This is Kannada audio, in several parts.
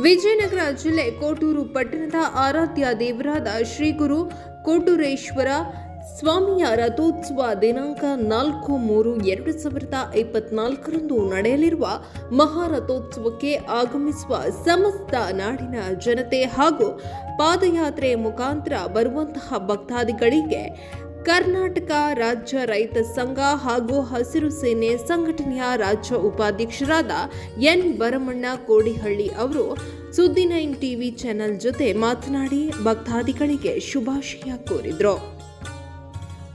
ವಿಜಯನಗರ ಜಿಲ್ಲೆ ಕೋಟೂರು ಪಟ್ಟಣದ ಆರಾಧ್ಯ ದೇವರಾದ ಶ್ರೀ ಗುರು ಕೋಟೂರೇಶ್ವರ ಸ್ವಾಮಿಯ ರಥೋತ್ಸವ ದಿನಾಂಕ ನಾಲ್ಕು ಮೂರು ಎರಡು ಸಾವಿರದ ಇಪ್ಪತ್ನಾಲ್ಕರಂದು ನಡೆಯಲಿರುವ ಮಹಾರಥೋತ್ಸವಕ್ಕೆ ಆಗಮಿಸುವ ಸಮಸ್ತ ನಾಡಿನ ಜನತೆ ಹಾಗೂ ಪಾದಯಾತ್ರೆ ಮುಖಾಂತರ ಬರುವಂತಹ ಭಕ್ತಾದಿಗಳಿಗೆ ಕರ್ನಾಟಕ ರಾಜ್ಯ ರೈತ ಸಂಘ ಹಾಗೂ ಹಸಿರು ಸೇನೆ ಸಂಘಟನೆಯ ರಾಜ್ಯ ಉಪಾಧ್ಯಕ್ಷರಾದ ಎನ್ ಭರಮಣ್ಣ ಕೋಡಿಹಳ್ಳಿ ಅವರು ಸುದ್ದಿ ನೈನ್ ಟಿವಿ ಚಾನೆಲ್ ಜೊತೆ ಮಾತನಾಡಿ ಭಕ್ತಾದಿಗಳಿಗೆ ಶುಭಾಶಯ ಕೋರಿದರು.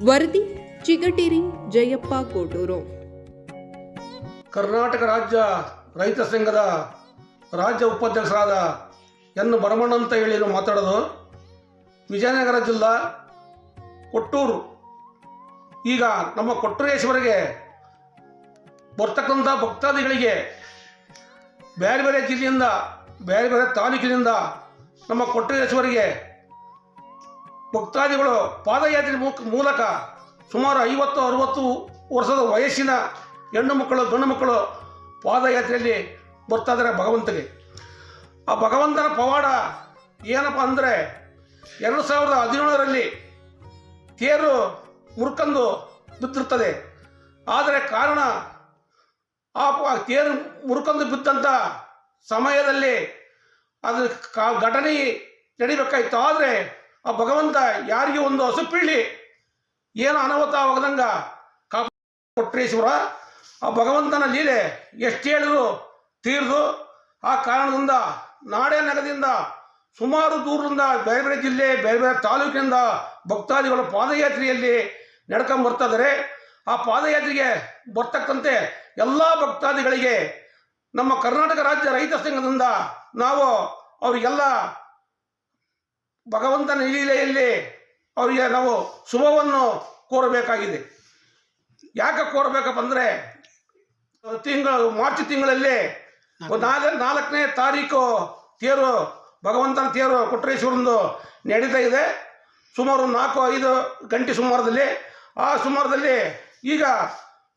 ವರದಿ, ಚಿಗಟೇರಿ, ಜಯಪ್ಪ ಕೋಟೂರು ಕರ್ನಾಟಕ ರಾಜ್ಯ ರೈತ ಸಂಘದ ರಾಜ್ಯ ಉಪಾಧ್ಯಕ್ಷರಾದ ಎನ್ ಭರಮಣ್ಣ ಅಂತ ಹೇಳಿ ಮಾತಾಡೋದು. ವಿಜಯನಗರ ಜಿಲ್ಲಾ ಕೊಟ್ಟೂರು. ಈಗ ನಮ್ಮ ಕೊಟ್ಟೂರೇಶ್ವರಿಗೆ ಬರ್ತಕ್ಕಂಥ ಭಕ್ತಾದಿಗಳಿಗೆ ಬೇರೆ ಬೇರೆ ಜಿಲ್ಲೆಯಿಂದ, ಬೇರೆ ಬೇರೆ ತಾಲೂಕಿನಿಂದ ನಮ್ಮ ಕೊಟ್ಟೂರೇಶ್ವರಿಗೆ ಭಕ್ತಾದಿಗಳು ಪಾದಯಾತ್ರೆ ಮೂಲಕ ಸುಮಾರು ಐವತ್ತು, ಅರುವತ್ತು ವರ್ಷದ ವಯಸ್ಸಿನ ಹೆಣ್ಣು ಮಕ್ಕಳು, ಗಂಡು ಮಕ್ಕಳು ಪಾದಯಾತ್ರೆಯಲ್ಲಿ ಬರ್ತಾ ಇದ್ದಾರೆ ಭಗವಂತಗೆ. ಆ ಭಗವಂತನ ಪವಾಡ ಏನಪ್ಪ ಅಂದರೆ ಎರಡು ಸಾವಿರದ ಹದಿನೇಳರಲ್ಲಿ ತೇರು ಮುರ್ಕಂದು ಬಿದ್ದಿರ್ತದೆ ಆದರೆ ಕಾರಣ, ಆ ತೇರು ಮುರ್ಕಂದು ಬಿದ್ದಂಥ ಸಮಯದಲ್ಲಿ ಅದು ಕಾ, ಘಟನೆ ನಡಿಬೇಕಾಯ್ತು. ಆದರೆ ಆ ಭಗವಂತ ಯಾರಿಗೆ ಒಂದು ಹಸುಪಿಳ್ಳಿ ಏನು ಅನಾಹುತವಾಗದಂಗ ಕಾಪ ಕೊಟ್ರೇಶ್ವರ ಆ ಭಗವಂತನ ಲೀಲೆ ಎಷ್ಟು ಹೇಳಿದ್ರು ತೀರ್ದು, ಆ ಕಾರಣದಿಂದ ನಾಡೆ ನಗರದಿಂದ ಸುಮಾರು ದೂರದಿಂದ ಬೇರೆ ಬೇರೆ ಜಿಲ್ಲೆ ಬೇರೆ ಬೇರೆ ತಾಲೂಕಿನಿಂದ ಭಕ್ತಾದಿಗಳು ಪಾದಯಾತ್ರೆಯಲ್ಲಿ ನಡ್ಕೊಂಡು ಬರ್ತಾ ಇದ್ದಾರೆ ಆ ಪಾದಯಾತ್ರೆಗೆ ಬರ್ತಕ್ಕಂತೆ ಎಲ್ಲ ಭಕ್ತಾದಿಗಳಿಗೆ ನಮ್ಮ ಕರ್ನಾಟಕ ರಾಜ್ಯ ರೈತ ಸಂಘದಿಂದ ನಾವು ಅವರಿಗೆಲ್ಲ ಭಗವಂತನ ಲೀಲೆಯಲ್ಲಿ ಅವರಿಗೆ ನಾವು ಶುಭವನ್ನು ಕೋರಬೇಕಾಗಿದೆ. ಯಾಕೆ ಕೋರಬೇಕಪ್ಪ ಅಂದರೆ ತಿಂಗಳು ಮಾರ್ಚ್ ತಿಂಗಳಲ್ಲಿ ನಾಲ್ಕು. ನಾಲ್ಕನೇ ತಾರೀಕು ತೇರು ಭಗವಂತನ ತೇರು ಕೊಟ್ರೇಶ್ವರಂದು ನಡೀತಾ ಇದೆ. ಸುಮಾರು ನಾಲ್ಕು, ಐದು ಗಂಟೆ ಸುಮಾರದಲ್ಲಿ. ಆ ಸುಮಾರದಲ್ಲಿ ಈಗ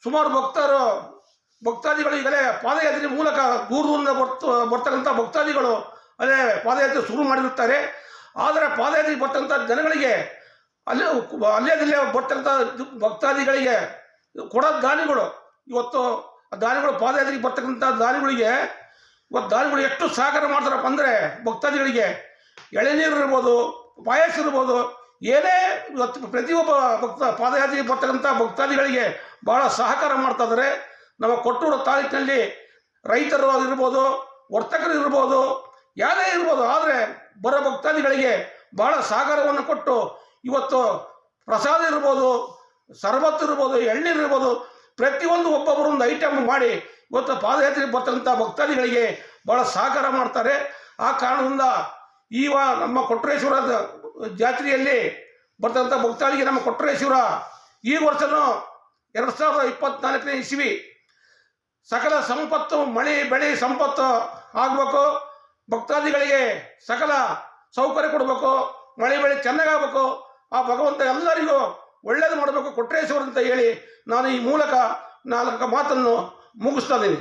ಸುಮಾರು ಭಕ್ತರು, ಭಕ್ತಾದಿಗಳು ಈಗಲೇ ಪಾದಯಾತ್ರೆ ಮೂಲಕ ದೂರ ದೂರಿಂದ ಬರ್ತ, ಬರ್ತಕ್ಕಂಥ ಭಕ್ತಾದಿಗಳು ಅದೇ ಪಾದಯಾತ್ರೆ ಶುರು ಮಾಡಿರುತ್ತಾರೆ. ಆದರೆ ಪಾದಯಾತ್ರೆಗೆ ಬರ್ತಕ್ಕಂಥ ಜನಗಳಿಗೆ ಅಲ್ಲೇ ಅಲ್ಲೇದಲ್ಲೇ ಬರ್ತಕ್ಕಂಥ ಭಕ್ತಾದಿಗಳಿಗೆ ಕೊಡೋ ದಾನಿಗಳು, ಇವತ್ತು ದಾನಿಗಳು ಪಾದಯಾತ್ರೆಗೆ ಬರ್ತಕ್ಕಂಥ ದಾನಿಗಳಿಗೆ ಇವತ್ತು ದಾನಿಗಳು ಎಷ್ಟು ಸಹಕಾರ ಮಾಡ್ತಾರಪ್ಪ ಅಂದರೆ ಭಕ್ತಾದಿಗಳಿಗೆ ಎಳೆನೀರು ಇರ್ಬೋದು, ಪಾಯಸ ಇರ್ಬೋದು, ಏನೇ ಇವತ್ತು ಪ್ರತಿಯೊಬ್ಬ ಭಕ್ತ ಪಾದಯಾತ್ರೆಗೆ ಬರ್ತಕ್ಕಂಥ ಭಕ್ತಾದಿಗಳಿಗೆ ಭಾಳ ಸಹಕಾರ ಮಾಡ್ತಾ ಇದ್ದಾರೆ. ನಮ್ಮ ಕೊಟ್ಟೂರು ತಾಲೂಕಿನಲ್ಲಿ ರೈತರು ಇರ್ಬೋದು ವರ್ತಕರು ಇರ್ಬೋದು, ಯಾರೇ ಇರ್ಬೋದು, ಆದರೆ ಬರೋ ಭಕ್ತಾದಿಗಳಿಗೆ ಭಾಳ ಸಹಕಾರವನ್ನು ಕೊಟ್ಟು ಇವತ್ತು ಪ್ರಸಾದ ಇರ್ಬೋದು, ಸರ್ಬತ್ತು ಇರ್ಬೋದು, ಎಳ್ನೀರು ಇರ್ಬೋದು, ಪ್ರತಿಯೊಂದು ಒಬ್ಬೊಬ್ಬರೊಂದು ಐಟಮ್ ಮಾಡಿ ಇವತ್ತು ಪಾದಯಾತ್ರೆಗೆ ಬರ್ತಕ್ಕಂಥ ಭಕ್ತಾದಿಗಳಿಗೆ ಭಾಳ ಸಹಕಾರ ಮಾಡ್ತಾರೆ. ಆ ಕಾರಣದಿಂದ ಈವ ನಮ್ಮ ಕೊಟ್ರೇಶ್ವರದ ಜಾತ್ರೆಯಲ್ಲಿ ಬರ್ತಕ್ಕಂಥ ಭಕ್ತಾದಿಗೆ ನಮ್ಮ ಕೊಟ್ರೇಶ್ವರ ಈ ವರ್ಷನೂ ಎರಡು ಸಾವಿರದ ಇಪ್ಪತ್ನಾಲ್ಕನೇ ಇಸ್ವಿ ಸಕಲ ಸಂಪತ್ತು, ಮಳೆ, ಬೆಳೆ ಸಂಪತ್ತು ಆಗಬೇಕು. ಭಕ್ತಾದಿಗಳಿಗೆ ಸಕಲ ಸೌಕರ್ಯ ಕೊಡಬೇಕು. ಮಳೆ, ಬೆಳೆ ಚೆನ್ನಾಗಾಗಬೇಕು. ಆ ಭಗವಂತ ಎಲ್ಲರಿಗೂ ಒಳ್ಳೇದು ಮಾಡಬೇಕು. ಕೊಟ್ರೇಶ್ವರ ಅಂತ ಹೇಳಿ ನಾನು ಈ ಮೂಲಕ ನಾಲ್ಕು ಮಾತನ್ನು ಮುಗಿಸ್ತಾ ಇದ್ದೀನಿ